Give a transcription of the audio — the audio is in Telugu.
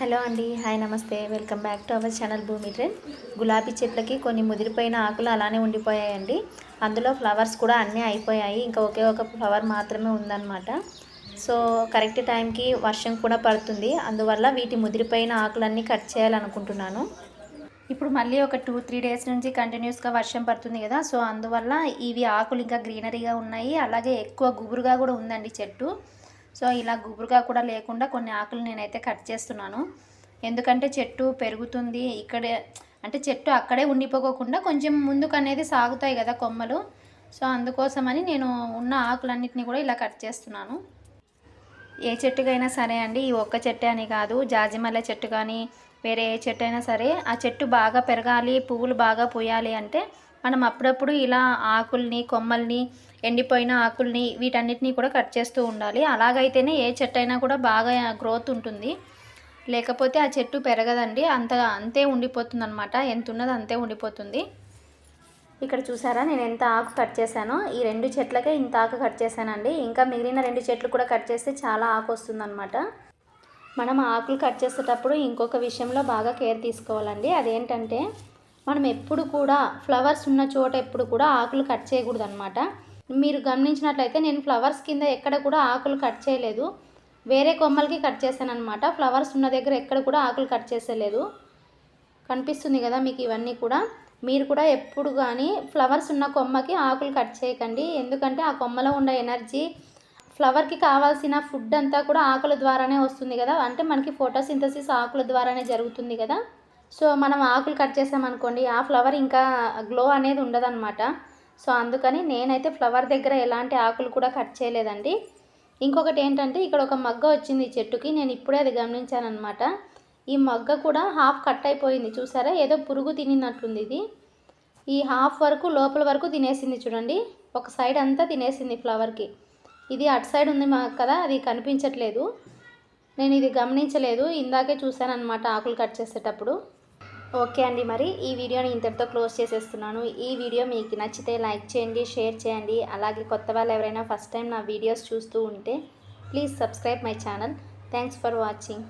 హలో అండి హాయ్ నమస్తే. Welcome back to our channel Bhoomi trend. గులాబీ చెట్లకి కొన్ని ముదిరిపోయిన ఆకులు అలానే ఉండిపోయాయండి. అందులో ఫ్లవర్స్ కూడా అన్నీ అయిపోయాయి. ఇంకా ఒకే ఒక ఫ్లవర్ మాత్రమే ఉందన్నమాట. సో కరెక్ట్ టైంకి వర్షం కూడా పడుతుంది. అందువల్ల వీటి ముదిరిపోయిన ఆకులన్నీ కట్ చేయాలనుకుంటున్నాను. ఇప్పుడు మళ్ళీ ఒక టూ త్రీ డేస్ నుంచి కంటిన్యూస్గా వర్షం పడుతుంది కదా. సో అందువల్ల ఇవి ఆకులు ఇంకా గ్రీనరీగా ఉన్నాయి. అలాగే ఎక్కువ గుబురుగా కూడా ఉందండి చెట్టు. సో ఇలా గుబురుగా కూడా లేకుండా కొన్ని ఆకులు నేనైతే కట్ చేస్తున్నాను. ఎందుకంటే చెట్టు పెరుగుతుంది ఇక్కడే అంటే చెట్టు అక్కడే ఉండిపోకోకుండా కొంచెం ముందుకు అనేది సాగుతాయి కదా కొమ్మలు. సో అందుకోసమని నేను ఉన్న ఆకులన్నిటిని కూడా ఇలా కట్ చేస్తున్నాను. ఏ చెట్టుకైనా సరే అండి ఈ ఒక్క చెట్టు అని కాదు జాజిమల్లె చెట్టు కానీ వేరే ఏ చెట్టు అయినా సరే ఆ చెట్టు బాగా పెరగాలి పువ్వులు బాగా పూయాలి అంటే మనం అప్పుడప్పుడు ఇలా ఆకుల్ని కొమ్మల్ని ఎండిపోయిన ఆకుల్ని వీటన్నిటిని కూడా కట్ చేస్తూ ఉండాలి. అలాగైతేనే ఏ చెట్టు అయినా కూడా బాగా గ్రోత్ ఉంటుంది. లేకపోతే ఆ చెట్టు పెరగదండి. అంత అంతే ఉండిపోతుంది అనమాట ఎంత ఉన్నది అంతే ఉండిపోతుంది. ఇక్కడ చూసారా? నేను ఎంత ఆకు కట్ చేశానో. ఈ రెండు చెట్లకే ఇంత ఆకు కట్ చేశానండి. ఇంకా మిగిలిన రెండు చెట్లు కూడా కట్ చేస్తే చాలా ఆకు వస్తుందన్నమాట. మనం ఆకులు కట్ చేసేటప్పుడు ఇంకొక విషయంలో బాగా కేర్ తీసుకోవాలండి. అదేంటంటే మనం ఎప్పుడు కూడా ఫ్లవర్స్ ఉన్న చోట ఎప్పుడు కూడా ఆకులు కట్ చేయకూడదు అనమాట మీరు గమనించినట్లయితే నేను ఫ్లవర్స్ కింద ఎక్కడ కూడా ఆకులు కట్ చేయలేదు. వేరే కొమ్మలకి కట్ చేశాను అనమాట ఫ్లవర్స్ ఉన్న దగ్గర ఎక్కడ కూడా ఆకులు కట్ చేసేలేదు. కనిపిస్తుంది కదా మీకు ఇవన్నీ కూడా. మీరు కూడా ఎప్పుడు కానీ ఫ్లవర్స్ ఉన్న కొమ్మకి ఆకులు కట్ చేయకండి. ఎందుకంటే ఆ కొమ్మలో ఉన్న ఎనర్జీ ఫ్లవర్కి కావాల్సిన ఫుడ్ అంతా కూడా ఆకుల ద్వారానే వస్తుంది కదా. అంటే మనకి ఫోటోసింథసిస్ ఆకుల ద్వారానే జరుగుతుంది కదా. సో మనం ఆకులు కట్ చేసామనుకోండి ఆ ఫ్లవర్ ఇంకా గ్లో అనేది ఉండదన్నమాట. సో అందుకని నేనైతే ఫ్లవర్ దగ్గర ఎలాంటి ఆకులు కూడా కట్ చేయలేదండి. ఇంకొకటి ఏంటంటే ఇక్కడ ఒక మగ్గ వచ్చింది ఈ చెట్టుకి నేను ఇప్పుడే అది గమనించానమాట ఈ మగ్గ కూడా హాఫ్ కట్ అయిపోయింది చూసారా? ఏదో పురుగు తినినట్లుంది ఇది. ఈ హాఫ్ వరకు లోపల వరకు తినేసింది చూడండి. ఒక సైడ్ అంతా తినేసింది ఫ్లవర్కి. ఇది అటు సైడ్ ఉంది మాకు కదా అది కనిపించట్లేదు. నేను ఇది గమనించలేదు ఇందాకే చూశాను అనమాట ఆకులు కట్ చేసేటప్పుడు. ఓకే అండి. మరి ఈ వీడియోని ఇంతటితో క్లోజ్ చేసేస్తున్నాను. ఈ వీడియో మీకు నచ్చితే లైక్ చేయండి షేర్ చేయండి. అలాగే కొత్త వాళ్ళు ఎవరైనా ఫస్ట్ టైం నా వీడియోస్ చూస్తూ ఉంటే please subscribe my channel. Thanks for watching.